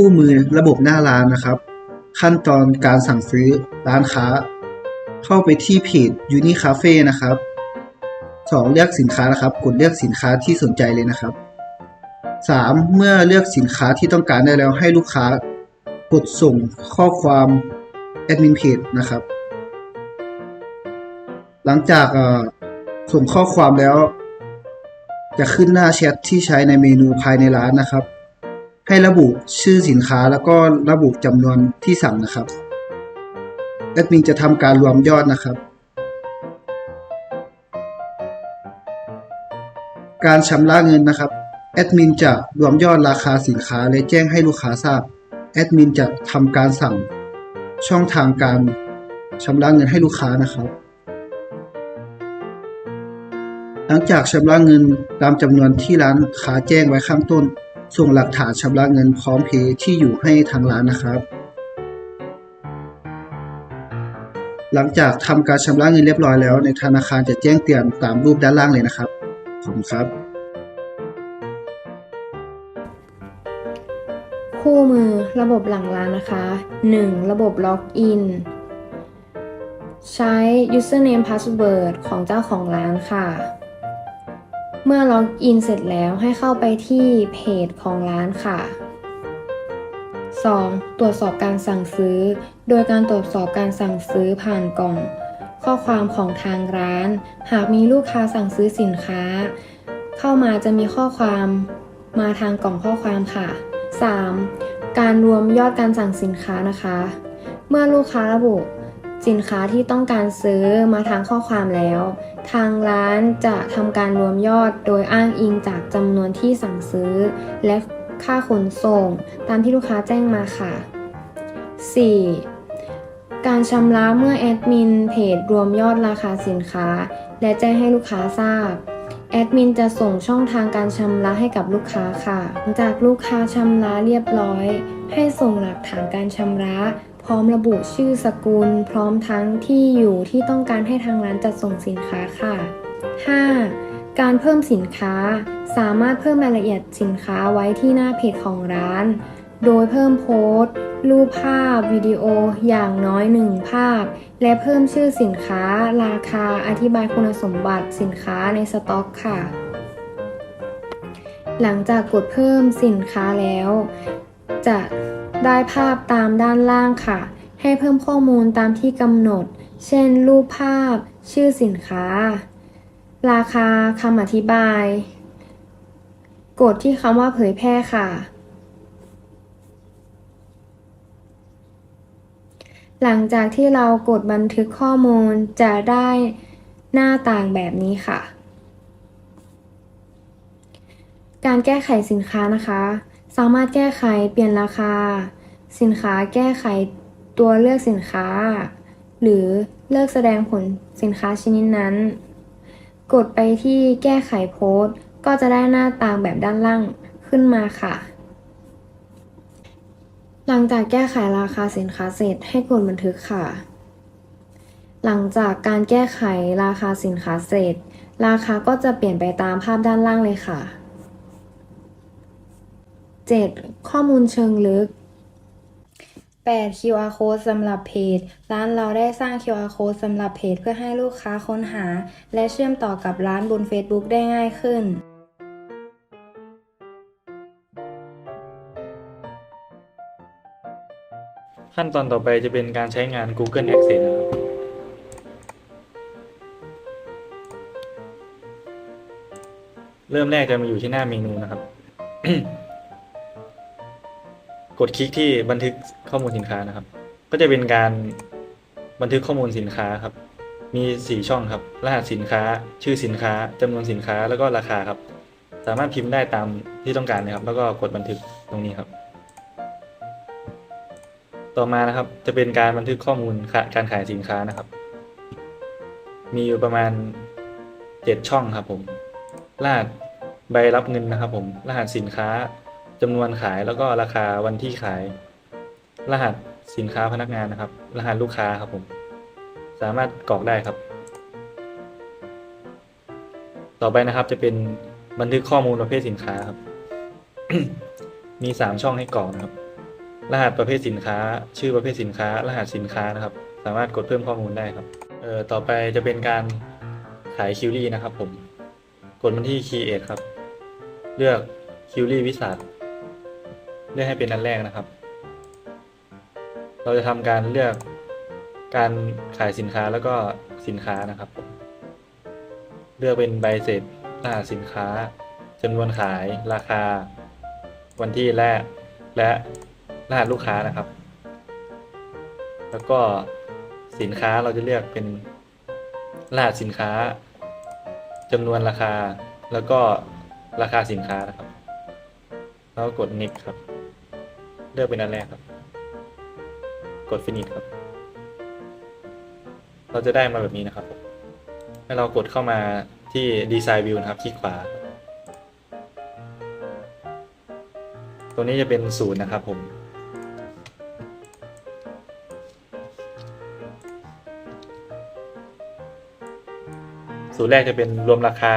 คู่มือระบบหน้าร้านนะครับ ขั้นตอนการสั่งซื้อร้านค้า เข้าไปที่เพจ Uni Cafe นะครับ 2. เลือกสินค้านะครับ กดเลือกสินค้าที่สนใจเลยนะครับ 3. เมื่อเลือกสินค้าที่ต้องการได้แล้วให้ลูกค้ากดส่งข้อความแอดมินเพจนะครับ หลังจากส่งข้อความแล้ว จะขึ้นหน้าแชทที่ใช้ในเมนูภายในร้านนะครับ ให้ระบุชื่อสินค้าแล้วก็ระบุจำนวนที่สั่งนะครับแอดมินจะทำการรวมยอดนะครับ การชำระเงินนะครับแอดมินจะรวมยอดราคาสินค้าและแจ้งให้ลูกค้าทราบแอดมินจะทำการสั่งช่องทางการชำระเงินให้ลูกค้านะครับ หลังจากชำระเงินตามจำนวนที่ร้านค้าแจ้งไว้ข้างต้น ส่งหลักฐานชำระเงินพร้อมเพย์ที่อยู่ให้ทางร้านนะครับ หลังจากทำการชำระเงินเรียบร้อยแล้ว ในธนาคารจะแจ้งเตือนตามรูปด้านล่างเลยนะครับขอบคุณครับ คู่มือระบบหลังร้านนะคะ 1. ระบบล็อกอินใช้ username password ของเจ้าของร้านค่ะ เมื่อล็อกอินเสร็จแล้วให้เข้าไปที่เพจของร้านค่ะ 2. ตรวจสอบการสั่งซื้อ โดยการตรวจสอบการสั่งซื้อผ่านกล่อง ข้อความของทางร้าน หากมีลูกค้าสั่งซื้อสินค้า เข้ามาจะมีข้อความมาทางกล่องข้อความค่ะ 3. การรวมยอดการสั่งสินค้านะคะ เมื่อลูกค้าระบุ สินค้าที่ต้องการซื้อมาทางข้อความแล้ว ทางร้านจะทำการรวมยอดโดยอ้างอิงจากจำนวนที่สั่งซื้อ และค่าขนส่ง ตามที่ลูกค้าแจ้งมาค่ะ 4. การชำระเมื่อแอดมินเพจรวมยอดราคาสินค้า และแจ้งให้ลูกค้าทราบแอดมินจะส่งช่องทางการชำระให้กับลูกค้าค่ะ หลังจากลูกค้าชำระเรียบร้อย ให้ส่งหลักฐานการชำระ พร้อมระบุชื่อสกุล พร้อมทั้งที่อยู่ที่ต้องการให้ทางร้านจัดส่งสินค้าค่ะ 5. การเพิ่มสินค้าสามารถเพิ่มรายละเอียดสินค้าไว้ที่หน้าเพจของร้าน โดยเพิ่มโพสต์ รูปภาพ วิดีโอ อย่างน้อย1ภาพ และเพิ่มชื่อสินค้า ราคา อธิบายคุณสมบัติสินค้าในสต็อกค่ะ หลังจากกดเพิ่มสินค้าแล้ว จะ ได้ภาพตามด้านล่างค่ะ ให้เพิ่มข้อมูลตามที่กำหนด เช่น รูปภาพ ชื่อสินค้า ราคาคำอธิบาย กดที่คำว่าเผยแพร่ค่ะ หลังจากที่เรากดบันทึกข้อมูลจะได้หน้าต่างแบบนี้ค่ะ การแก้ไขสินค้านะคะ สามารถแก้ไขเปลี่ยนราคา สินค้าแก้ไขตัวเลือกสินค้า หรือเลิกแสดงผลสินค้าชนิดนั้น กดไปที่แก้ไขโพสต์ ก็จะได้หน้าต่างแบบด้านล่างขึ้นมาค่ะ หลังจากแก้ไขราคาสินค้าเสร็จให้กดบันทึกค่ะ หลังจากการแก้ไขราคาสินค้าเสร็จ ราคาก็จะเปลี่ยนไปตามภาพด้านล่างเลยค่ะ 7. ข้อมูลเชิงลึก 8. QR code สำหรับเพจ ร้านเราได้สร้าง QR code สำหรับเพจเพื่อให้ลูกค้าค้นหา และเชื่อมต่อกับร้านบน Facebook ได้ง่ายขึ้น ขั้นตอนต่อไปจะเป็นการใช้งาน Google Access นะครับเริ่มแรกจะมาอยู่ที่หน้าเมนูนะครับ กดคลิกที่บันทึกข้อมูลสินค้านะครับ ก็จะเป็นการบันทึกข้อมูลสินค้าครับ มี 4 ช่องครับ รหัสสินค้า ชื่อสินค้าจำนวนสินค้า แล้วก็ราคาครับ สามารถพิมพ์ได้ตามที่ต้องการนะครับ แล้วก็กดบันทึกตรงนี้ครับ ต่อมานะครับ จะเป็นการบันทึกข้อมูลการขายสินค้านะครับ มีอยู่ประมาณ 7 ช่องครับผม รหัสใบรับเงินนะครับ ผม รหัสสินค้า จำนวนขายแล้วก็ราคาวันที่ขาย รหัสสินค้าพนักงานนะครับ รหัสลูกค้าครับผม สามารถกรอกได้ครับ ต่อไปนะครับจะเป็นบันทึกข้อมูลประเภทสินค้าครับ มี3ช่องให้กรอกนะครับ รหัสประเภทสินค้า ชื่อประเภทสินค้า รหัสสินค้านะครับ สามารถกดเพิ่มข้อมูลได้ครับเอ่อต่อไปจะเป็นการขายคิวรี่นะครับ ผม กดมาที่ Create ครับ เลือกคิวรี่วิสัท เลือกให้เป็นอันแรกนะครับ เราจะทำการเลือกการขายสินค้าแล้วก็สินค้านะครับผมเลือกเป็นใบเสร็จรหัสสินค้าจำนวนขายราคา วันที่แรกและรหัสลูกค้านะครับ แล้วก็สินค้าเราจะเลือกเป็นรหัสสินค้าจำนวนราคา แล้วก็ราคาสินค้านะครับ แล้วกด next ครับ ลือกเป็นอันแรกครับ กด finish ครับ เราจะได้มาแบบนี้นะครับผมให้เรากดเข้ามาที่ design view นะครับ คลิกขวา ตัวนี้จะเป็นศูนย์นะครับผมสูตรแรกจะเป็นรวมราคา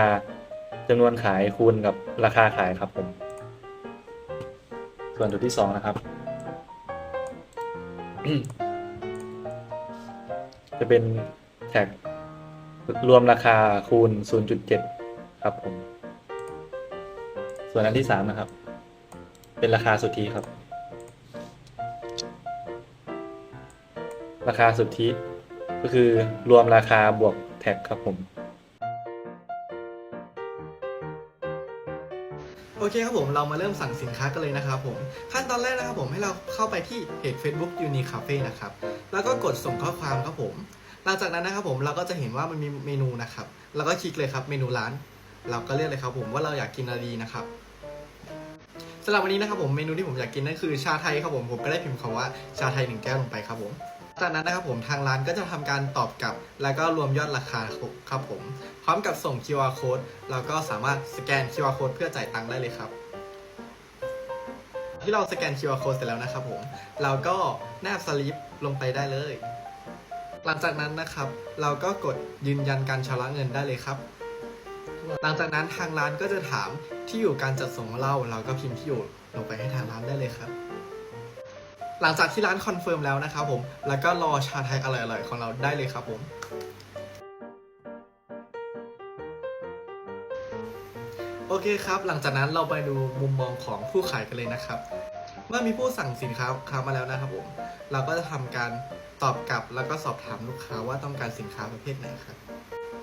จำนวนขายคูณกับราคาขายครับผม ส่วนสูตรที่สองนะครับ จะเป็นแท็กรวมราคาคูณ 0.7 ครับผม ส่วนอันที่สามนะครับ เป็นราคาสุทธิครับ ราคาสุทธิก็คือรวมราคาบวกแท็กครับผม โอเคครับผมเรามาเริ่มสั่งสินค้ากันเลยนะครับผมขั้นตอนแรกนะครับผมให้เราเข้าไปที่เพจ Facebook Uni Cafe นะครับแล้วก็กดส่งข้อความครับผมหลังจากนั้นนะครับผมเราก็จะเห็นว่ามันมีเมนูนะครับเราก็คลิกเลยครับเมนูร้าน เราก็เลือกเลยครับผมว่าเราอยากกินอะไรดีนะครับสำหรับวันนี้นะครับผมเมนูที่ผมอยากกินนั่นคือชาไทยครับผมผมก็ได้พิมพ์คำว่าชาไทยหนึ่งแก้วลงไปครับผม จากนั้นนะครับผมทางร้านก็จะทำการตอบกลับ แล้วก็รวมยอดราคาครับผม พร้อมกับส่ง QR code แล้วก็สามารถสแกน QR code เพื่อจ่ายตังค์ได้เลยครับ ที่เราสแกน QR code เสร็จแล้วนะครับผม เราก็แนบสลิปลงไปได้เลย หลังจากนั้นนะครับ เราก็กดยืนยันการชำระเงินได้เลยครับ หลังจากนั้นทางร้านก็จะถามที่อยู่การจัดส่งเรา เราก็พิมพ์ที่อยู่ลงไปให้ทางร้านได้เลยครับ หลังจากที่ร้านคอนเฟิร์มแล้วนะครับผม แล้วก็รอชาไทยอร่อยๆของเราได้เลยครับผม โอเคครับ หลังจากนั้นเราไปดูมุมมองของผู้ขายกันเลยนะครับ เมื่อมีผู้สั่งสินค้าค้ามาแล้วนะครับผม เราก็จะทำการตอบกลับแล้วก็สอบถามลูกค้าว่าต้องการสินค้าประเภทไหนครับ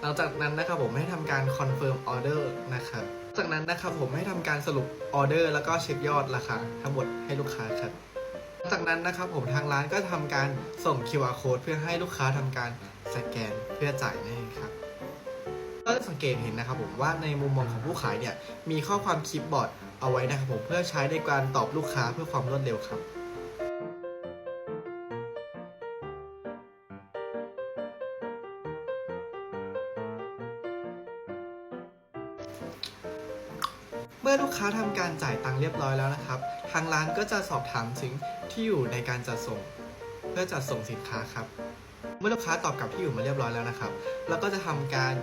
หลังจากนั้นนะครับผมให้ทำการคอนเฟิร์มออเดอร์นะครับจากนั้นนะครับผมให้ทำการสรุปออเดอร์แล้วก็เช็คยอดราคาทั้งหมดให้ลูกค้าครับ จากนั้นนะครับผมทางร้านก็ทำการส่ง QR code เพื่อให้ลูกค้าทำการสแกนเพื่อจ่ายนั่นเองครับก็จะสังเกตเห็นนะครับผมว่าในมุมมองของผู้ขายเนี่ยมีข้อความคลิปบอร์ดเอาไว้นะครับผมเพื่อใช้ในการตอบลูกค้าเพื่อความรวดเร็วครับ เมื่อลูกค้าทำการจ่ายตังค์เรียบร้อยแล้วนะครับ ทางร้านก็จะสอบถามถึงที่อยู่ในการจัดส่ง เพื่อจัดส่งสินค้าครับ เมื่อลูกค้าตอบกลับที่อยู่มาเรียบร้อยแล้วนะครับเราก็จะทำการ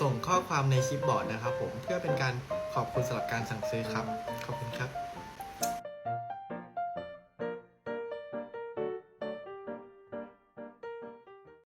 ส่งข้อความในชิปบอร์ดนะครับ ผมเพื่อเป็นการขอบคุณสำหรับการสั่งซื้อครับ ขอบคุณครับ